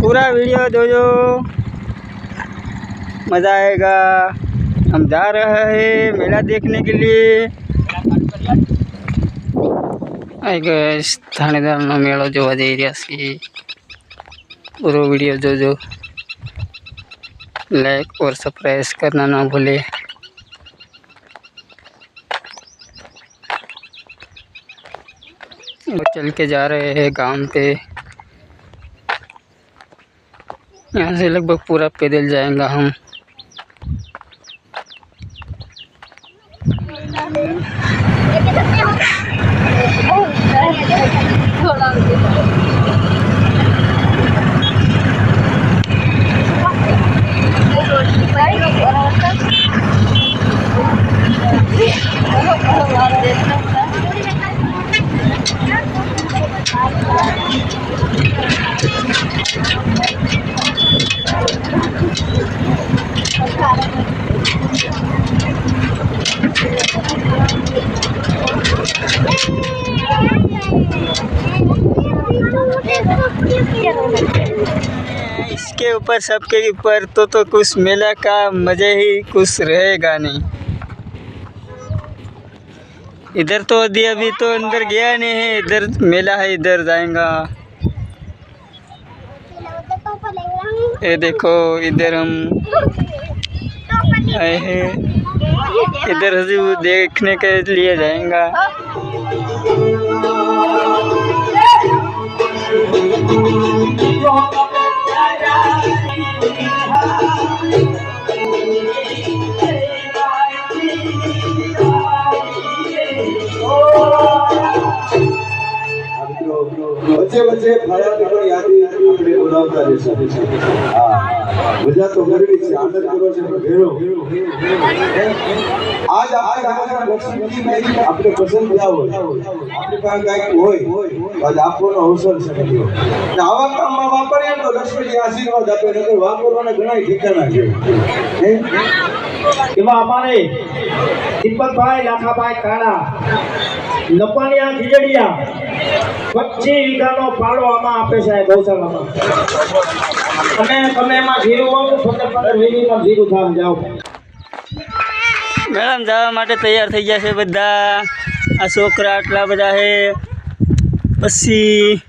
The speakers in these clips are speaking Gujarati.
पूरा वीडियो जोजो मज़ा आएगा हम जा रहे हैं मेला देखने के लिए આઈ ગેસ થાણેદારનો મેળો જોવા જઈ રહ્યા છીએ પૂરો વિડીયો જોજો लाइक और सब्सक्राइब करना ना भूले वो चल के जा रहे हैं गांव पे यहाँ से लगभग पूरा पैदल जाएँगा हम। इसके ऊपर सबके ऊपर तो तो कुछ मेला का मज़ा ही कुछ रहेगा नहीं। इधर तो अभी अभी तो अंदर गया नहीं है, इधर मेला है, इधर जाएगा। ये देखो, इधर हम आए हैं। इधर हजू देखने के लिए जाएगा। Thank you. વચ્ચે વચ્ચે ફળાની યાદી આપણે બોલાવતા રહેશું હા. મજા તો કરવી છે, આનંદ કરો છે ઘેરો આજ આપણે ગામના લક્ષ્મીજી મેરી આપણે પસંદ થયા હોય. આપણી પાસે કાંઈક હોય આજ આપવાનો અવસર છે આવા કામમાં વાપરીએ તો લક્ષ્મીજી આશીર્વાદ આપે નકર વાપરવાના ઘણા ઠેકાણા છે? એમાં અમારે દીપકભાઈ લાખાભાઈ કાળા નપાલિયા ખીજડીયા પચીસ વીઘાનો પાડો આમાં આપે છે ગૌશાળામાં. અને તમે એમાં જીરું વાવો પંદર પંદર વીઘીમાં જીરું થામ જાઓ. મેડમ જવા માટે તૈયાર થઈ ગયા છે બધા. આ છોકરા આટલા બધા છે. પછી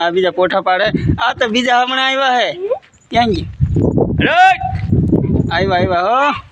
આ બીજા પોઠા પાડે. આ તો બીજા હમણાં આવ્યા છે. ક્યાં ગયું? આવ્યા આવ્યા હો.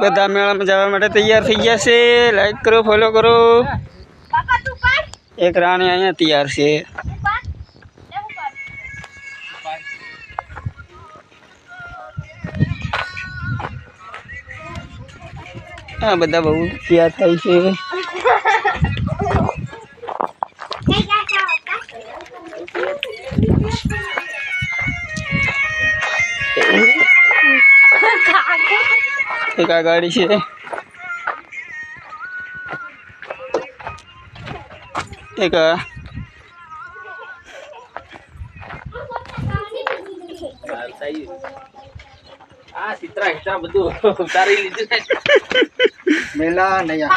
બધા મેળામાં જવા માટે તૈયાર થઈ ગયા છે. લાઈક કરો ફોલો કરો. એક રાણી અહીંયા તૈયાર છે. આ બધા બહુ તૈયાર થાય છે. એક આ ગાડી છે. એક આ. ચિત્રા બધું ઉતારી લીધું મેલા નહીં